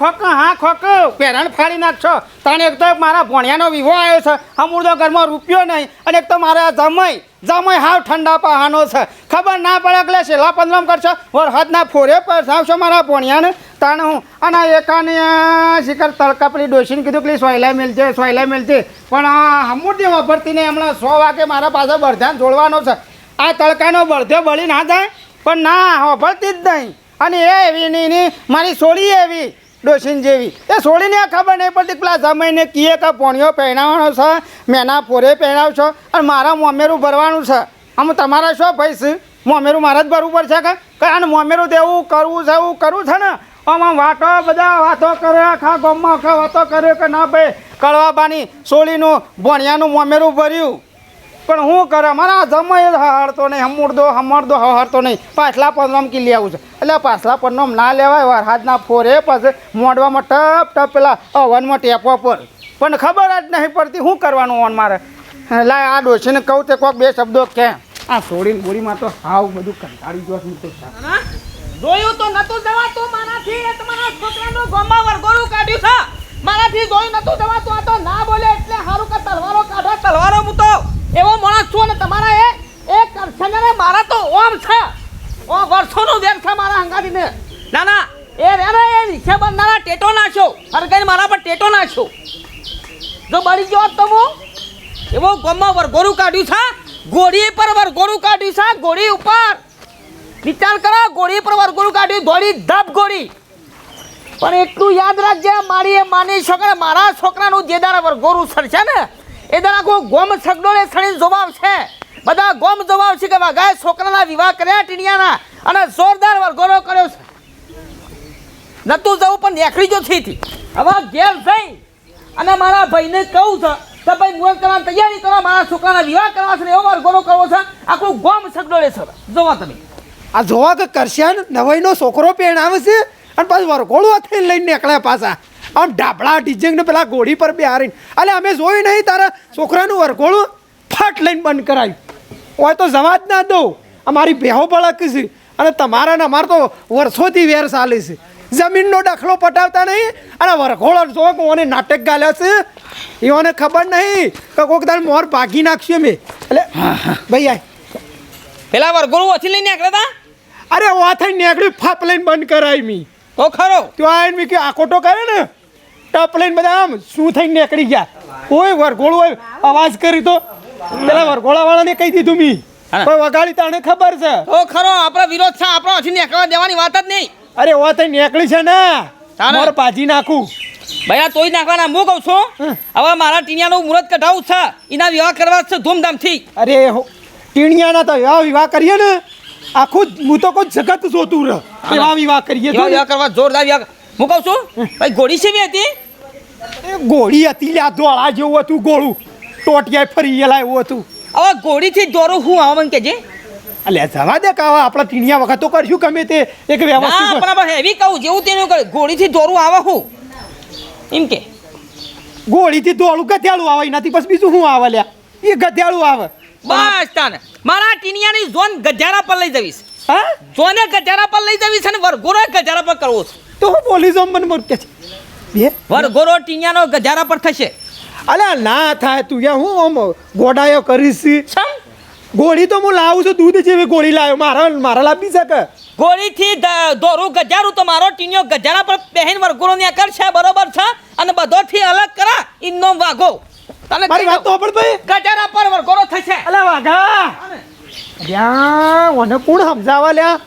ખોક, હા, ખોક. પેરણ ફાડી નાખશો. તને એક તો મારા ભોણિયાનો વિવો આવ્યો છે. અમૂર્દો ઘરમાં રૂપિયો નહીં. અને એક તો મારા જમય જમય હાવ ઠંડા પહાનો છે. ખબર ના પડે એટલે છેલ્લા પંદરમ કરશો. વરસાદના ફોરે પર સાવશો મારા ભોણિયાને. તાણે હું અને એકાને શિખર પેલી ડોસીને કીધું કે સોયલા મિલજે સોયલા મિલજે. પણ આ હમુરદી વાપરતી નહીં હમણાં સો વાગે મારા પાસે બળધ્યાન જોડવાનો છે. આ તડકાનો બળધ્યો બળી ના જાય. પણ ના વાપરતી જ નહીં. અને એ એવી નહીં ની મારી સોળી એવી. ડોસીન જેવી. એ છોડીને ખબર નહીં પડતી પેલા જમાઈને કીએ કે પોણીઓ પહેરાવવાનો છે, મેના પોરે પહેરાવશો, અને મારા મોમેરું ભરવાનું છે. આમ તમારા શું ભાઈ છે? મોમેરું મારે જ ભરવું પડશે કે? કારણ મોમેરું દેવું, કરવું છે, એવું કરવું છે ને? આમાં વાતો બધા વાતો કરે, આખા ગામમાં વાતો કરે કે ના ભાઈ, કળવાબાની સોળીનું ભણિયાનું મોમેરું ભર્યું. પણ હું કરે? મારા જમાય હળતો નહીં, હમુરદો, હમરદો હારતો નહીં. પાછલા પંદરમ કી લેવું છે. એટલે પાછલા પંદરમ ના લેવાય વરસાદના ફોરે પછી મોડવામાં ટપ ટપ પેલા અવનમાં ટેપો પર. પણ ખબર જ નહીં પડતી, શું કરવાનું ઓન મારે? લાય આ ડોશીને કહું તે કોઈક બે શબ્દો કે. આ સોડીને બોડીમાં તો હાવ બધું કંટાળી ગયો છું જોયું તો નતું જવાતું મારાથી, એ તમારા છોકરાનું ગોમાં વરગોરું કાઢ્યું છે. મારાથી જોયું નતું જવાતું, આ તો ના બોલે એટલે સારું કે તલવારો કાઢો, તલવારો હું તો એવો માણસ છું અને તમારા એ એ કરશે ને મારા તો ઓમ છે. ઓ વર્ષોનું વેર છે મારા હંગાતીને ના ના. એ રે ને એ નીચે બંધારા ટેટો નાખ્યો. હરગાઈ મારા પર ટેટો નાખ્યો. જો બળી ગયો તો હું એવો ગોમાં વરગોરું કાઢ્યું છે ગોળી પર વરગોરું કાઢ્યું છે ગોળી ઉપર. વિચાર કરો ગોળી પર વરગોળું કાઢ્યું ગોળી ધબ ગોળી પણ એટલું યાદ રાખજે મારી એ માની છોકરા મારા છોકરાનું જેદાર દારા સર સરશે ને એ દારા કોઈ ગોમ સગડોળે સણી જવાબ છે. બધા ગોમ જવાબ છે કે વાઘાએ છોકરાના વિવાહ કર્યા ટીણિયાના અને જોરદાર વરગોરો કર્યો છે. નતું જવું પણ નેખડી જો થી હવે ઘેર જઈ અને મારા ભાઈને કહું છે તો ભાઈ મુહૂર્ત કરવાની તૈયારી કરો, મારા છોકરાના વિવાહ કરવા છે એવો વરઘોરો કરવો છે. આખું ગોમ સગડોળે છે જોવા તમે. આ જોવા કે કરશે નવાઈનો છોકરો પેણ આવે છે અને પાછું વરઘોડો થઈને લઈને નીકળ્યા પાછા. આમ ઢાબળા ડીજેંગ ને પેલા ઘોડી પર બે હારીને અમે જોયું નહીં તારા છોકરાનું વરઘોડું? ફાટ લઈને બંધ કરાયું. હોય તો જવા જ ના દઉં અમારી બેહો બળક છે. અને તમારા ને અમારે તો વર્ષોથી વેર ચાલે છે. જમીનનો દાખલો પટાવતા નહીં. અને વરઘોડો જો કોને નાટક ગાલ્યા છે? એઓને ખબર નહીં કે કોઈક તારે મોર ભાગી નાખશે મેં. એટલે ભાઈ પેલા વરગોળું ઓછી લઈને નીકળ્યા હતા અરે વા નીકળ્યું નીકળી ફાપ લઈને બંધ કરાવી મી. તો ખરો. તો આઈને મી આકોટો કરે ને? ટપ લઈને બધા આમ શું થઈને નીકળી ગયા? કોઈ વરઘોડું હોય. અવાજ કરી તો. પેલા વરઘોડા વાળાને કહી દીધું મી. કોઈ વગાડી તાણે ખબર છે? તો ખરો આપણો વિરોધ છે આપણો હજી નીકળવા દેવાની વાત જ નહીં. અરે ઓ થઈ નીકળી છે ને. તાણે? પાજી નાખું. ભાઈ આ તોય નાખવાના હું કહું છું? હવે મારા ટીનિયાનું મુહૂર્ત કઢાવું છે. એના વિવાહ કરવા છે ધૂમધામથી. અરે હો, ટીણિયાના તો એવા વિવાહ કરીએ ને આખું હું તો કોઈ જગત જોતું રહ. એવા વિવાહ કરીએ વિવાહ કરવા જોરદાર વિવાહ હું કહું છું ભાઈ ગોળી છે હતી? એ ગોળી હતી લ્યા ધોળા જેવું હતું ગોળું. ટોટિયા ફરી ગયેલા એવું હતું. હવે ઘોડીથી દોરું હું આવા મને કહેજે. અલે જવા દે કાવા આપણા ટીણિયા વખત તો કરશું ગમે તે એક વ્યવસ્થિત વ્યવસ્થિત પણ હવે કહું જેવું તેનું કરે. ગોળીથી દોરું આવે હું. એમ કે. ગોળીથી દોડું ગધેડું આવે એનાથી પછી બીજું શું આવે લ્યા. એ ગધેડું આવે. બસ તાને. મારા ટીણિયાની ઝોન ગધેડા પર લઈ જવીશ. હા? ઝોને ગધેડા પર લઈ જવીશ અને વરઘોરો ગધેડા પર કરવો છે. તો હું બોલી મને બોલ કે છે. વરઘોરો ટીનિયાનો ગજારા પર થશે. અલ્યા ના થાય તું યા હું આમ ગોડાયો કરીશ. ગોળી તો હું લાવું છું દૂધ જેવી ગોળી લાવ્યો. મારા મારા લાવી શકે ગોળીથી દોરું ગજારું તો મારો ટીનિયો ગજારા પર પહેન વરઘોરો ને કરશે બરોબર છે? અને બધોથી અલગ કરા ઇન્નો વાઘો. તને મારી વાત તો પણ ભાઈ. ગજારા પર વરઘોરો થશે. અલ્યા વાઘા. યા ઓને કોણ સમજાવા લ્યા?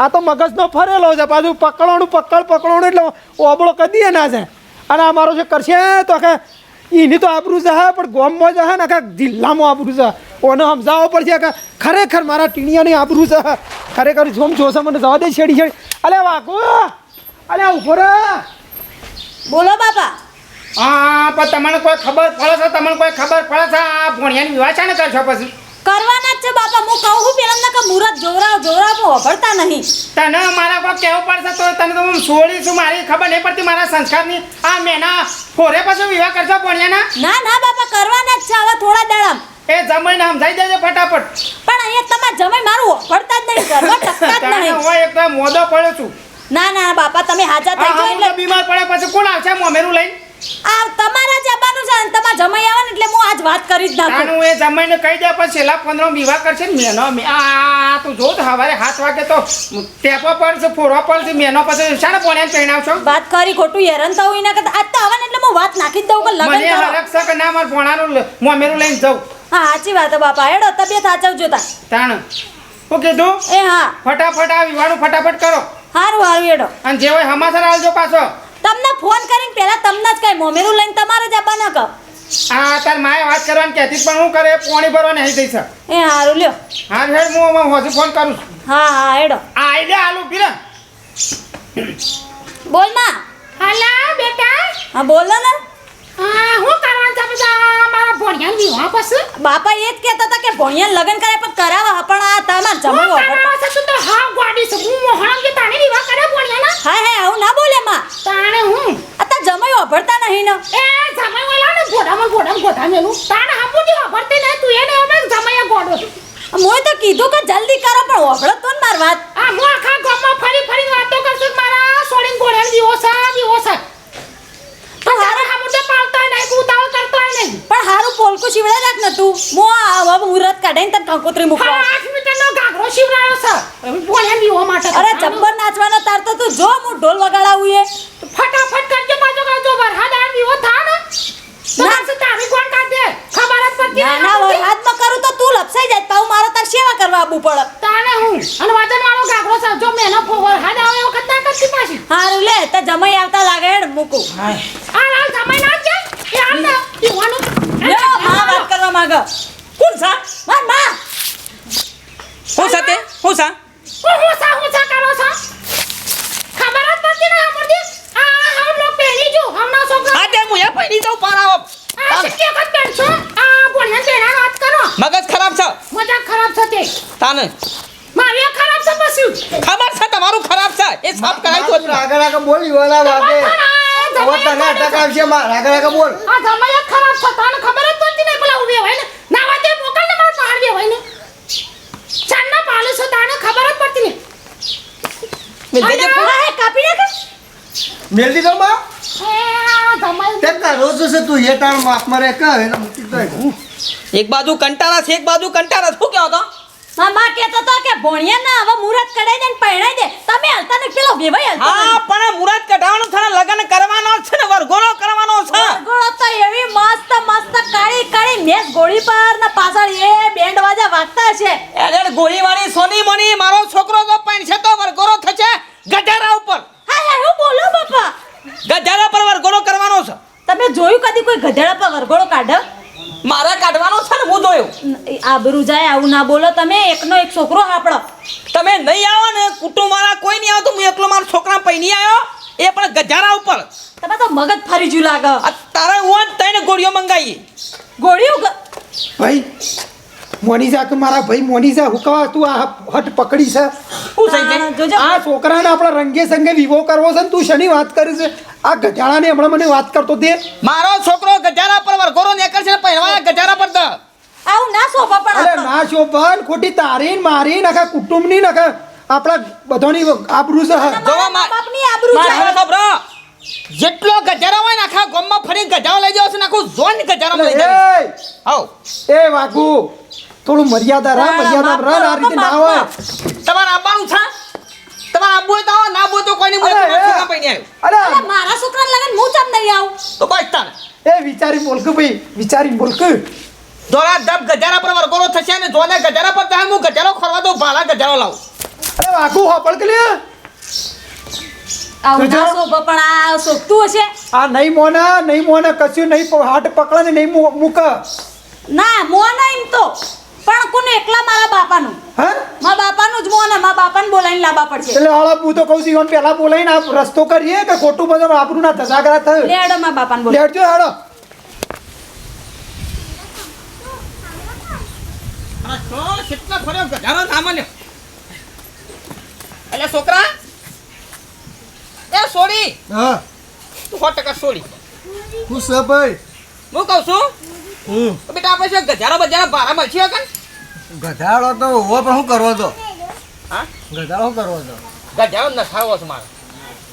આ તો મગજનો ફરેલો છે પાછું પકડવાનું પકડ પકડવાનું એટલે ઓબળો કદી ના છે અને આ મારો જે કરશે તો આખા એની તો આબરું છે હા પણ ગોમમાં છે ને આખા જિલ્લામાં આબરું છે ઓને સમજાવવો પડશે કે ખરેખર મારા ટીણિયાની આબરું છે ખરેખર જોમ જોશે મને જવા દે છેડી છેડી. અલે વાઘો! અલે ઊભો રે બોલો બાપા. હા પણ તમને કોઈ ખબર પડે છે? તમને કોઈ ખબર પડે છે? આ ભણિયાની વિવાહ છે ને કરશો પછી? કરવાના જ છે બાપા. હું કહું છું પેલા ના કે મુરત જોવરાવ જોવરાવ. વભળતા નહીં. તને મારા પર કેવું પડશે તો તને તો હું છોડી છું મારી ખબર નહીં પડતી મારા સંસ્કારની. આ મેના ફોરે પછી વિવાહ કરશો ભોણિયાના. ના ના બાપા કરવાના જ છે હવે થોડા દાડામ. એ જમાઈને સમજાઈ દેજો ફટાફટ. પણ અહીંયા તમારા જમાઈ મારું વભળતા જ નહીં ઘરમાં ટકતા જ નહીં. હોય એક તો મોદો પડ્યો છું. ના ના બાપા તમે હાજા થઈ ગયો એટલે બીમાર પડે પછી કોણ આવશે મોમેરું લઈને? આ તમારા જબાનું છે અને તમારા જમાઈ આવે ને એટલે હું આજ વાત કરી જ નાખું. તાનું એ જમાઈને કહી દે પણ છેલ્લા પંદર વિવાહ કરશે ને મેનો મે- આ તું જો તો હવારે હાથ વાગે તો ટેપો પડશે ફોડવા પડશે મેનો પછી શાને પોણ્યા પહેણાવશો વાત કરી ખોટું હેરાન થવું એના કરતા. આજ તો આવે ને એટલે હું વાત નાખી જ દઉં કે લગન મને છે કે ના મારા ભોણાનું લ- મોમેરું લઈને જવું હા સાચી વાત હે બાપા. હેડો તબિયત સાચવજો તા તાણ. શું કીધું? એ હા. ફટાફટ આ વિવાહનું ફટાફટ કરો. સારું હારું હેડો. અને જે હોય હમાસર આવજો પાછો. તમને ફોન કરીને પહેલા તમને જ કઈ મોમેરું લઈને તમારે જ આવવાના કહો આ તાર માએ વાત કરવાની કહેતી પણ હું કરે પોણી ભરવા નહીં દઈશ એ હારું લ્યો. હા હેડ હું હજુ ફોન કરું છું. હા હા હેડો. આ આઈડિયા આલુ પીરે બોલમાં. હાલા બેટા. હા બોલો ને. હા હું કરવાનું છે બધા? મારા ભણ્યા વિવાહ પછી? બાપા એ જ કહેતા હતા કે ભણિયા લગન કરે પણ કરાવવા પણ આ તમાર જમાઈ હું છે તું તો હા ગાડી છે. હું મોહણ કે તાણે વિવાહ કરે ભણ્યા હા હા હું ના બોલે માં તાણે હું આ તાર જમાઈ વાપરતા નહીં ને? એ જમાઈ ઓલા ને ગોડામાં ગોડામાં ગોડા મેલું તાણે હાપુજી વાપરતી નહીં તું એને અમે જમાઈ ગોડો મોય તો કીધું કે જલ્દી કરો પણ વાપરો તો ને માર વાત. આ મો આખા ગામમાં ફરી ફરી વાતો કરશું મારા સોડીન ગોડાને વિવો સા વિવો સા તો હારે તો પાલતો નહીં ઉતાવળ કરતો નહીં. પણ હારું પોલકું શીવડાઈ રાખ ને તું. મો આ હવે મુહૂર્ત કાઢીને તને કંકોત્રી મૂકવા આઠ મીટરનો ગાઘરો શિવરાયો છે. ભણ્યા વિવો માટે અરે જબ્બર નાચવાનો તાર તો તું જો હું ઢોલ વગાડાવું એ ફટાફટ કરજો પાછો કાજો વરહાદ આ વિવો થા ને તો ના. પછી તારી કોણ કાઢે ખબર જ પડતી ના નહીં ના આપણને. વરહાદમાં કરું તો તું લપસાઈ જાય પાઉ મારે તાર સેવા પડે તાને હું? અને વજન વાળો ગાઘરો છે જો મેનો હાડ આવે વખત ના કરતી પાછી. હારું લે તે જમાઈ આવતા લાગે હેડ મૂકું. આ હાલ સમય ના છે એ હાલ ને પીવાનું લ્યો માં વાત કરવા માંગ. કોણ સા? મારમાં. હું સા તે? હું સા હું હું સા હું સા કરો છો ખબર જ પડતી નહીં આપણને આ હમ લોગ પહેરી જો હમણાં છોકરા આ તે હું એ પૈણી જાઉં પારાવો આ શિક્ષક જ પહેરશો આ ભણ્યા પહેરા વાત કરો મગજ ખરાબ છે મજાક ખરાબ છે તે તાને મારી ખરાબ છે? પછી ખબર છે તમારું ખરાબ છે. એ સાફ કરાવી તો આગળ આગળ બોલી વાલા વાગે. હવે તને અટક આવશે માર આગળ આગળ બોલ. આ જમાઈ જ ખરાબ છે. તને ખબર જ પડતી નહીં પેલા ઊભી હોય ને? ના વાતે મોકલ ને માર પહાડ બે હોય ને? ચાંદના પાલે છે તાને ખબર જ પડતી નહીં. મેલ દેજે પૂરા હા કાપી નાખ? મેલ દીધો માં? તે કરો તો છે તું એ માફ મરે કે એને મૂકી દો. એક બાજુ કંટાળા છે એક બાજુ કંટાળા. શું કહેવો તો કેતો માં કહેતો તો કે ભોણિયા ના હવે મુરત કઢાઈ દે ને પરણાઈ દે. તમે હાલતા ને પેલો વેવાય હાલતો હા પણ મુરત કઢાવવાનું છે ને લગ્ન કરવાનો છે ને વરઘોડો કરવાનો છે. વરઘોડો તો એવી મસ્ત મસ્ત કાળી કાળી મેસ ગોળી પર ને પાછળ એ બેન્ડ વાજા વાગતા છે એડેડ ગોળી વાળી સોની મની મારો છોકરો તો પણ છે તો વરઘોડો થશે ગજારા ઉપર. હા હા હું બોલો બાપા. ગઢારા પર વરઘોડો કરવાનો છે. તમે જોયું કદી કોઈ ગધેડા પર વરઘોડો કાઢે મારે કાઢવાનો છે ને હું જોયો. આ આબરૂ જાય આવું ના બોલો તમે એકનો એક છોકરો હાપડો. તમે નહીં આવો ને કુટુંબ વાળા કોઈ નહીં આવતું હું એકલો મારા છોકરા પૈણી આવ્યો એ પણ ગજારા ઉપર. તમે તો મગજ ફરી જ્યું લાગે. આ તારે હું ત્રણ ગોળીઓ મંગાવી. ગોળીઓ ભાઈ મોનીસા કે મારા ભાઈ મોનીસા હુકવા તું આ હટ પકડી છે. શું થઈ જોજો. આ છોકરાને આપણે રંગે સંગે વિવો કરવો છે ને તું શેની વાત કરી છે? આ ગજાળાને હમણાં મને વાત કરતો તે મારો છોકરો ગજારા પર વરઘોરો નેકર ને પહેરવાના ગજારા પર તો આવું ના શોભા પણ અરે. ના શોભન ખોટી તારી ને મારી નખા કુટુંબની નખા આપણા બધાની આબરૂ છે. જોવા મા- મા-બાપની આબરૂ. છોકરો જેટલો ગજારો હોય ને આખા ગામમાં ફરી ગજારો લઈ જાવ છે ને આખું ઝોન ગજારા લઈ જાવ એ હાવ એ વાગુ થોડું મર્યાદા રા મર્યાદા રા આ રીતે ના હોય. તમારે આવવાનું છે? તમારે આવવું હોય તો આવો ના હોય તો કોઈ નહીં બોલે એ. છોકરા પૈણી આવ્યો. અરે અરે મારા છોકરાને લગન હું ચમ નહીં આવું? તો બસ તાને એ વિચારી બોલક ભાઈ વિચારી બોલક દોરા દબ ગજારા પર વરગોરો થશે અને જોને ગજારા પર થાય હું ગજારો ખરવા દઉં ભાડા ગજારો લાવું. અરે વાગુ હોપળ કે લે આ શોભતું હશે? આ નહીં મોના નહીં મોના કશું નહીં હાથ પકડે ને નહીં મૂક. ના મોન એમ તો. પણ કોને? એકલા મારા બાપાનું. હા? મારા બાપાનું જ મોન મારા બાપાને બોલાવીને લાવવા પડશે. એટલે હાલો હું તો કહું છું ઈવન પહેલા બોલાવીને રસ્તો કરીએ કે ખોટું બધું આપણું ના ધસાગરા થયું? લેડો મારા બાપાને લેટજો હાડો કેટલા ફર્યો ના એટલે છોકરા. એ સોડી હા. તું સો ટકા સોડી હું છે ભાઈ? હું કહું છું? હમ બેટા આપણે છે ગજારો બજારો ભાડા મળશે કન ગધાડો તો હોવો પણ શું કરવો તો હા? ગધાડો શું કરવો તો ગધાડો ન ખાવો છે મારે.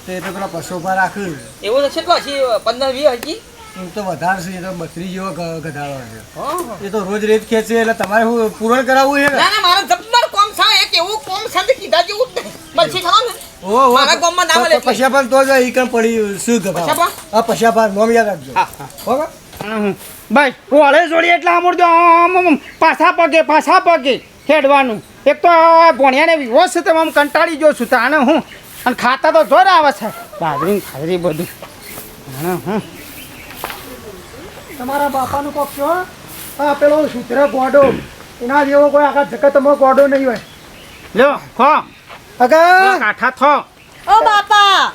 તો તો પેલા પશુ પર રાખ્યું એવું તો કેટલો છે પંદર વીસ હજી? હું તો વધારે છે એ તો બકરી જેવો ગધાડો છે. હા. એ તો રોજ રેત ખેંચે એટલે તમારે પૂરણ કરાવવું છે ના? ના મારે જબ્બર કોમ છે એક એવું કોમ છે કીધા જેવું મલસી નહીં. ને ઓ ઓ મારા ગામમાં ના મળે એટલે. પશ્યાપાન તો જ ઈ પડી શું પશ્યાપાન? હા પશ્યાપાન નોમ યાદ રાખજો. બરાબર બસ ઓળે જોડી એટલે આમુર આમ આમ પાછા પગે પાછા પગે ખેડવાનું. એક તો ભણ્યાને વિવો છે તો આમ કંટાળી જો છું તાણે હું અને ખાતા તો જોર આવે છે. બાજરી ને ખાજરી બધું. હું. તમારા બાપાનું કોક છો આ પેલો સૂત્ર ગોડો. એના જેવો કોઈ આખા જગતમાં ગોડો નહીં હોય. લ્યો ખો. અગા! કાઠા થો. ઓ બાપા!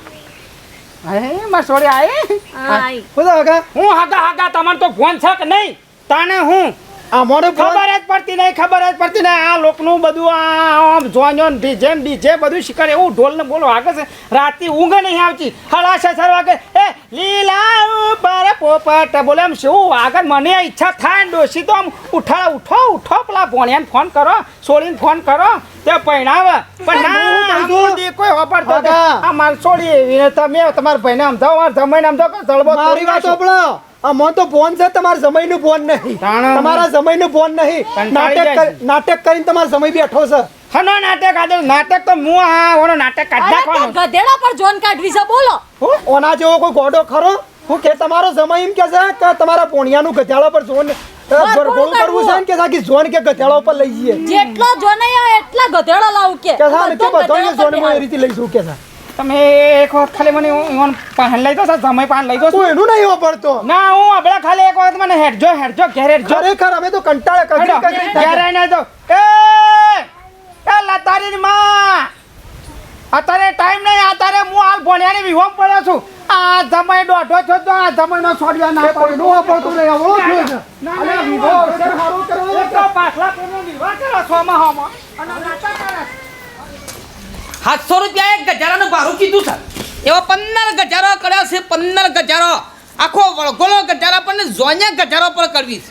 હે માર સોડી આઈ. આય બોલો અગા. હું હાગા હાગા તમાર તો ફોન છે કે નહીં? તાને હું? આ મોડો ખબર જ પડતી નહીં ખબર જ પડતી નહીં. આ લોકનું બધું આમ જોજો ડીજે ડીજે બધું શીખર એવું ઢોલને બોલો. આગળ છે. રાતની ઊંઘ નહીં આવતી. હળા સસર વાગે એ લીલા ઉપર પોપટ બોલે એમ શું? આગળ મને ઈચ્છા થાય ને ડોશી તો આમ ઉઠા ઉઠો ઉઠો પેલા ભણ્યાને ફોન કરો છોડીને ફોન કરો. તે પહેણાવે પણ ના. આમુદી કોઈ વાપરતો. આ માલ છોડી એવી તમે તમારા ભાઈને મારા જમાઈને કે જળબો મારી વાત સાંભળો આ મોં તો ફોન છે તમારા સમયનું ફોન નહીં. તમારા સમયનું ફોન નહીં. નાટક નાટક કરીને તમારો સમય બેઠો છે. હનો નાટક આદો નાટક તો હું આ ઓનો નાટક કાઢી નાખવાનો. ગધેડા પર જોન કાઢવી છે બોલો. ઓના જેવો કોઈ ગોડો ખરો? હું કે તમારો સમય એમ કે છે કે તમારા પોણિયાનું ગધેડા પર જોન ગોળ કરવું છે કે સાકી જોન કે ગધેડા ઉપર લઈ જઈએ? જેટલો જોન આવે એટલા ગધેડા લાવું કે. કે સા કે બધો બધો ગધેડા માં એ રીતે લઈશું કે સા તમે એક વખત ખાલી મને ઈવન પાન લઈ દો સર સમય પાન લઈ દો હું એનું નહીં વાપરતો ના હું આપણે ખાલી એક વખત મને હેડજો હેડજો ઘેર હેડજો ખરેખર અમે તો કંટાળે. કગરી કગરી ઘેર. આવીને તો એ એ લતારી માં અત્યારે ટાઈમ નહીં અત્યારે હું હાલ ભણ્યાની વિહોમ પડ્યો છું આ જમાઈ દોઢો છો તો આ જમાઈનો છોડ્યો ના પડે નો પડતો નહીં આવડો થયો છે ના, ના, વિવો અવસર કરો તો પાછલા કોઈનો વિવાહ કરો છોમાં હોમાં. અને નાતા કરે. સાતસો રૂપિયા એક ગજારાનું ભાડું કીધું છે એવા પંદર ગજારો કર્યો છે, પંદર ગજારો. આખો વળગોલો ગજારા પણ જોઈને ગજારો પર કરવી છે.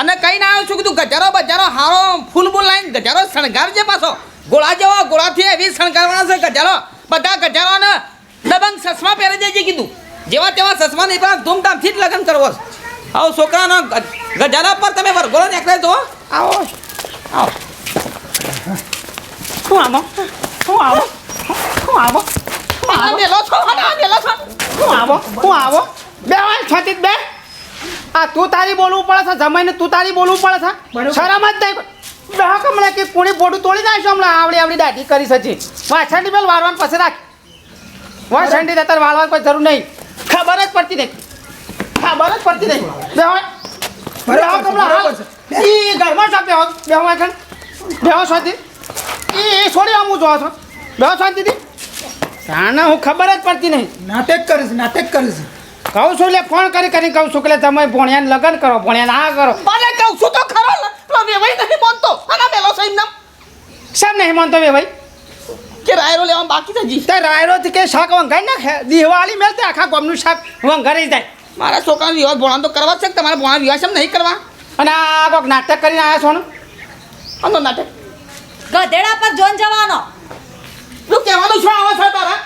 અને કઈ ના આવ્યું છું, કીધું, ગજારો બજારો હારો, ફૂલ બૂલ લાઈન, ગજારો શણગારજે પાછો. ગોળા જેવા ગોળાથી એવી શણગારવાના છે ગજારો. બધા ગજારોને દબંગ સસમા પહેરી દેજે, કીધું. જેવા તેવા સસમા નહીં, પણ ધૂમધામથી જ લગ્ન કરવો છે. આવો, છોકરાનો ગજારા પર તમે વરગોળો નીકળે તો આવો. આવો. શું આવો શું આવો શું આવો શું આવો મેલો છો આ મેલો છો શું આવો બે વાર છતી બે આ તું તારી બોલવું પડે છે જમાઈને તું તારી બોલવું પડે છે શરમ જ નહીં હમણાં કે કોણી પોટું તોડી નાખશો હમણાં આવડી આવડી દાઢી કરી સચી વાછંડી પેલ વાળવાનું પછી રાખ વાછંડી તાર વાળવાની કોઈ જરૂર નહીં ખબર જ પડતી નહીં ખબર જ પડતી નહીં બે હોય બેહો કમલા હાલ ઘરમાં છો બેહો એકણ બેહો શાંતિ ઈ ઈ છોડી આમ હું જોવા છો. બેહો શાંતિથી. સાના હું ખબર જ પડતી નહીં. નાટક કરે છે નાટક કરે છે. કહું છું એટલે ફોન કરી કરી કહું છું કે તમે ભોણિયાને લગ્ન કરો ભોણિયાને આ કરો. અરે કહું છું તો ખરો વેવાઈ નથી બોલતો અને પેલો સાહેબ નામ શેમ નહીં માનતો વેવાઈ? ભાઈ કે રાયરો લેવા બાકી છે જી તે રાયરોથી કે શાક વંગાઈ નાખે દિવાળી મેળતે આખા ગામનું શાક વંગારી જાય. મારા છોકરાનો વિવાહ ભણવાનું તો કરવા જ છે કે તમારા ભોણા વિવાહ છે નહીં કરવા? અને આ કોઈક નાટક કરીને આવ્યા છો ને? નાટક? ગધેડા પર જોન જવાનો તું કહેવાનું શું આવે છે તારા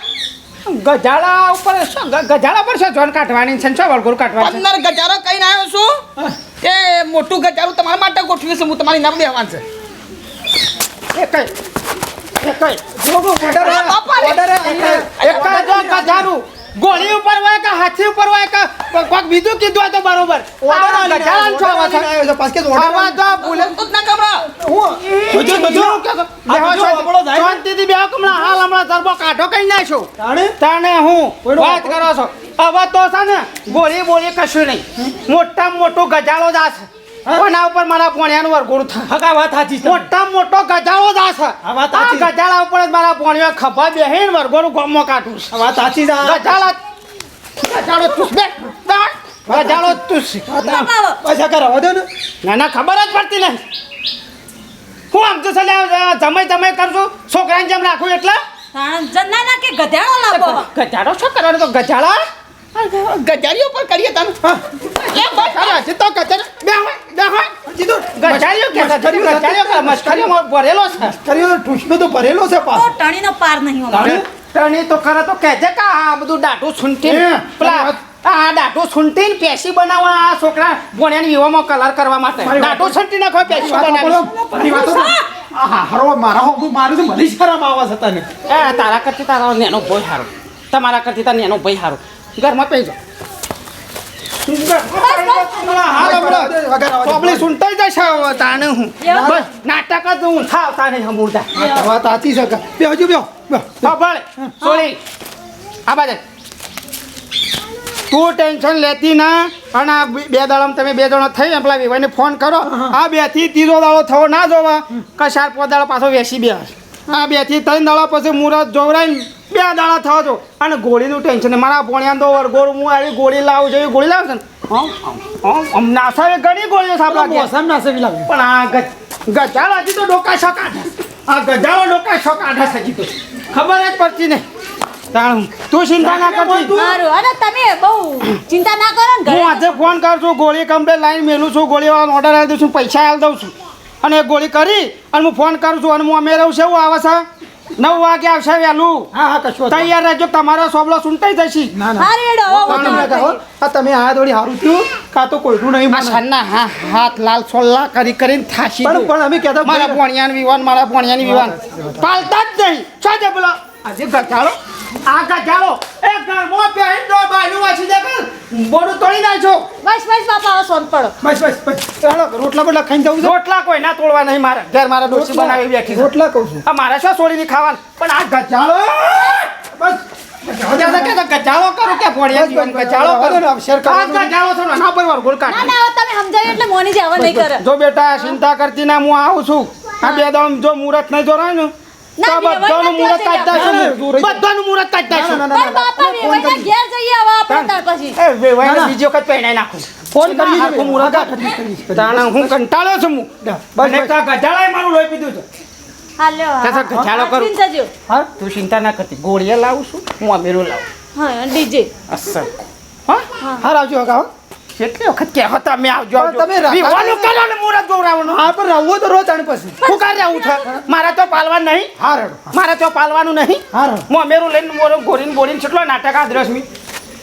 ગજાળા ઉપર શું ગજાળા પર શું જોન કાઢવાની છે ને શું વળગોળ કાઢવાની પંદર ગજારો કઈ આવ્યો છું કે મોટું ગજારું તમારા માટે ગોઠવ્યું છે હું તમારી નામ બેહવાન છે એ એક કઈ એ કઈ જોગો ઓર્ડર ઓર્ડર એક કઈ ગજારું ગોળી ઉપર હોય કે હાથી ઉપર હોય કે કોક બીજું કીધું હોય તો બરોબર. આ ગજાળાનું છો. આવા છે? આવા તો ભૂલે તું જ ના ગભરા બધું બધું બેહો જાય શાંતિથી બેહો કે હમણાં હાલ હમણાં ધરબો કાઢો કઈ નાખ્યો તાણે? હું વાત કરો છો. હવે તો છે ને ગોળી બોલી કશું નહીં. મોટામાં મોટો ગજાળો જ આ છે. કોના ઉપર મારા પોણિયાનું વરઘોડું થાય હકા વાત સાચી છે. મોટામાં મોટો ગજાળો જ આ છે. આ વાત સાચી. ગજાળા ઉપર જ મારા પોણિયો ખભા બેહીને વરઘોડું ગોમમાં કાઢું છે. વાત સાચી છે. ગજાળા ગજાળો તું બે. ગજાળો તું પૈસા કર રવા દો ને. ના ના ખબર જ પડતી નહીં હું આમ તો જમાઈ જમાઈ કરશું છોકરાને જેમ રાખું એટલે? ના ના કે ગધાડો લાવો. ગધાડો શું કરવાનો? તો ગજાળા ગજારીઓ પર કરીએ એ બસ તો ગજાળો બે હોય બે હોય કીધું ગજાળીઓ કે ગજાળીઓ કે મસ્કરીઓમાં ભરેલો છે? કર્યો ટૂંચનો તો ભરેલો છે તો પાછો ટણીનો પાર નહીં અમારો. તાણે? તો ખરા તો કહેજે કે આ બધું દાઢું છૂંટી પેલા આ દાઢું છૂંટીને પેશી બનાવવા આ છોકરા ભણ્યાની વિવામાં કલર કરવા માટે. વાત છૂંટી નાખો પેશી બનાવી. મારી વાતો તો- આ હા, હરો મારા હો મારું તો મને શરમ આવે છે તને. તારા કરતી તારા નેનો ભાઈ સારો તમારા કરતી તારો નેનો ભાઈ સારો ઘરમાં પૈજો ચોપડી સુનતાઈ જશે હવે તાને હું એવું? બસ નાટક જ હું થાવ તાને હમુરતા વાત સાચી છે કે બે હજુ બે ભલે સોરી આ તું ટેન્શન લેતી ના અને આ બે દાડામાં તમે બે જણા થઈ એમ પેલા વિવાઈને ફોન કરો આ બેથી ત્રીજો દાડો થવો ના જોવા કે ચાર પાંચ પાછો બેસી બે આ બેથી ત્રણ દાડા પછી મુરત જોવરાઈને બે દાડા થવા જો અને ગોળીનું ટેન્શન. મારા ભણ્યા તો વરગોળ હું આવી ગોળી લાવું છું. એવી ગોળી લાવશે ને? નાસાવે ઘણી ગોળીઓ સાપડા કે મોસમ ના લાગે. પણ આ ગજ- ગજાળો હજી તો ડોકા શોક આ ગજાળો ડોકા શોક આઠા તો. ખબર જ પડતી નહીં. તું ચિંતા ના કરતી. અને તમે બહુ ચિંતા ના કરો ને હું આજે ફોન કરું છું ગોળી કમ્પ્લેટ લાઈન મેલું છું ગોળી ઓર્ડર આપી દઉં છું પૈસા આપી દઉં છું. અને એ ગોળી કરી અને હું ફોન કરું છું અને હું અમે રહું છું એવું આવે. છે નવ વાગે આવશે વહેલું. હા હા કશો તૈયાર રહેજો તમારો સોબલો સુનતાઈ જશે. ના ના. આ તમે આ દોડી હારું થયું? કાં તો કોઈનું નહીં. સન્ના હા હાથ લાલ છોલ્લા કરી કરીને થાશી પણ. પણ અમે કહેતા મારા ભણિયાની વિવાન મારા ભણિયાની વિવાન. પાલતા જ નહીં. શું બોલો આજે ગજાળો આ જાળો એ ઘરમાં પહેરી દો બાયનું વાંચી દે કર બોડું તોડી નાખજો બસ બસ બાપા હવે સોન પડો. બસ બસ બસ. ચાલો રોટલા બોટલા ખાઈને જવું રોટલા કોઈ ના તોડવા નહીં મારે. ઘેર મારા ડોસી બનાવી બેઠી રોટલા કહું છું. આ મારા શું છોડીને ખાવાનું? પણ આ ગજાળો બસ. ગજાળો કરો કે ભણિયા જીવન ગજાળો કરો. ને, અવસર કરો. ગજાળો છો ના પર વરઘોડ ના ના તમે સમજાવી એટલે મોની જે નહીં કરે. જો બેટા ચિંતા કરતી ના હું આવું છું. આ બે દમ જો મુહૂર્ત નહીં જોરાય ને બધાનું મુહૂર્ત ઘેર જઈએ હવે આપણે પછી. એ વેવાઈને. વખત નાખું ફોન કરી. કાઢ. હું કંટાળ્યો છું હું બસ, બસ. અને તો આ ગજાળાએ મારું લોહી પીધું છે. હાલ્યો તો તો ગજાળો કરું. હા? તું ચિંતા ના કરતી. ગોળીએ લાવું છું હું અમેરું લાવું. હા ડીજે. અસર હા? હા. આવજો હો. કેટલી વખત તમે આવજો તમે આવજો રાખા વિવાનું કરો ને ગૌરાવાનું હા પણ રહવું તો રોજ આણ પછી શું કાર આવું છે મારે તો પાલવાનું નહીં હા રેડો મારે તો પાલવાનું નહીં હા રેડો હું અમેરું લઈને મોરો ગોરીન બોરીન કેટલો નાટક આ દ્રશ્મી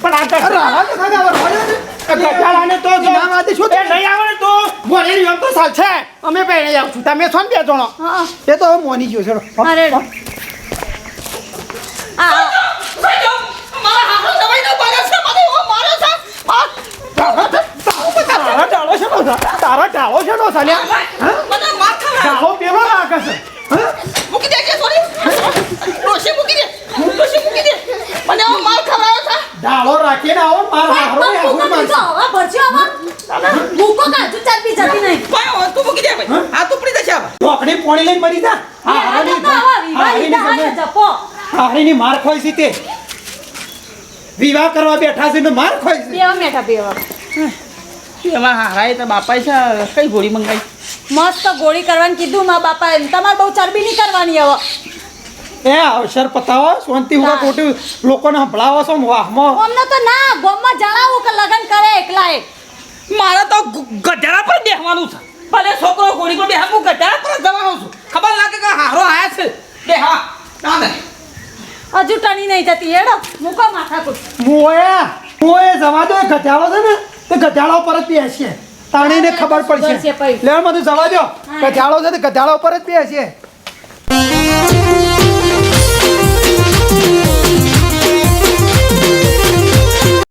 પણ આ અરે ગજાળા- હા તો ખાધા હવે રોજ તો જો નામ વાતે શું એ નહીં આવે તો ગોરીને એમ તો સાલ છે અમે પહેણે આવ છું તમે છો ને બે જણો હા એ તો મોની ગયો છે અરે હા આ મારા હાથો દવાઈ નો મારા છે મને મારો છે તારા છે છે છે દે કે સોરી માર ખવડાવ્યો છે ડાળો વિવાહ છે કરવા બેઠા છે માર ખોઈ છે. બેવા મેઠા બેવા. એમાં હારાએ તો બાપાએ છે કઈ ગોળી મંગાવી મસ્ત ગોળી કરવાનું કીધું મા બાપાએ. તમારે બહુ ચરબી નહીં કરવાની હવે. એ અવસર પતાવો શાંતિ હા. લોકોને સંભળાવો છો વાહમાં અમને તો ના ગોમમાં જણાવું કે લગન કરે એકલાએ. મારે તો ગધાડા પર બેહવાનું છે. ભલે છોકરો ગોળી પર બેહા હું ગધાડા પર જવાનો છું. ખબર લાગે કે હારો આયા છે? બે હા. ના હજુ ટણી નહીં જતી એડો મૂકો માથા કુટ મોએ જવા દો ગધેડો છે ને? તે ગધાડા ઉપર જ બેસીએ. તાણીને ખબર પડશે. લેણ બધું જવા દો ગધાડો છે તે ગધાડા ઉપર જ બેસીએ.